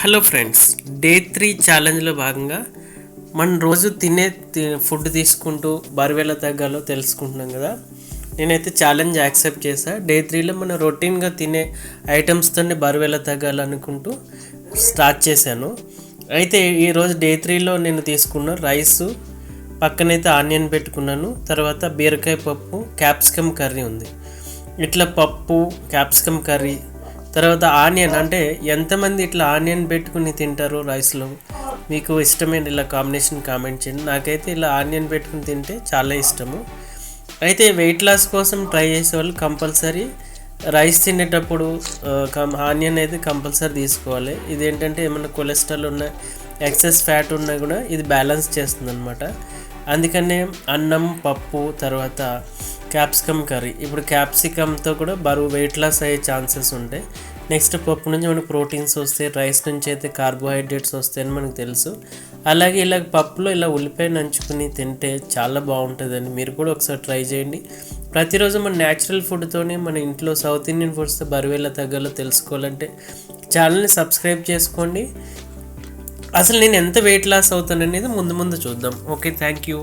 Hello friends day three ఛాలెంజ్లో భాగంగా మనం రోజు తినే ఫుడ్ తీసుకుంటూ బరువెలా తగ్గాలో తెలుసుకుంటున్నాం కదా. నేనైతే ఛాలెంజ్ యాక్సెప్ట్ చేశా. డే త్రీలో మనం రొటీన్గా తినే ఐటమ్స్తోనే బరువెలా తగ్గాలనుకుంటూ స్టార్ట్ చేశాను. అయితే ఈరోజు డే త్రీలో నేను తీసుకున్న రైసు పక్కనైతే ఆనియన్ పెట్టుకున్నాను. తర్వాత బీరకాయ పప్పు క్యాప్సికమ్ కర్రీ ఉంది. ఇట్లా పప్పు క్యాప్సికమ్ కర్రీ తర్వాత ఆనియన్ అంటే ఎంతమంది ఇట్లా ఆనియన్ పెట్టుకుని తింటారు రైస్లో? మీకు ఇష్టమైన ఇలా కాంబినేషన్ కామెంట్ చేయండి. నాకైతే ఇలా ఆనియన్ పెట్టుకుని తింటే చాలా ఇష్టము. అయితే వెయిట్ లాస్ కోసం ట్రై చేసే వాళ్ళు కంపల్సరీ రైస్ తినేటప్పుడు ఆనియన్ అయితే కంపల్సరీ తీసుకోవాలి. ఇది ఏంటంటే ఏమైనా కొలెస్ట్రాల్ ఉన్న ఎక్సెస్ ఫ్యాట్ ఉన్నా కూడా ఇది బ్యాలెన్స్ చేస్తుంది అనమాట అందుకనే అన్నం పప్పు తర్వాత క్యాప్సికమ్ కర్రీ. ఇప్పుడు క్యాప్సికమ్తో కూడా బరువు వెయిట్ లాస్ అయ్యే ఛాన్సెస్ ఉంటాయి. నెక్స్ట్ పప్పు నుంచి మనకు ప్రోటీన్స్ వస్తాయి రైస్ నుంచి అయితే కార్బోహైడ్రేట్స్ వస్తాయని మనకు తెలుసు. అలాగే ఇలా పప్పులో ఇలా ఉల్లిపాయ నంచుకుని తింటే చాలా బాగుంటుందండి. మీరు కూడా ఒకసారి ట్రై చేయండి. ప్రతిరోజు మన న్యాచురల్ ఫుడ్తోనే మన ఇంట్లో సౌత్ ఇండియన్ ఫుడ్స్తో బరువు ఎలా తగ్గాలో తెలుసుకోవాలంటే ఛానల్ని సబ్స్క్రైబ్ చేసుకోండి. అసలు నేను ఎంత వెయిట్ లాస్ అవుతాననేది ముందు ముందు చూద్దాం. Okay thank you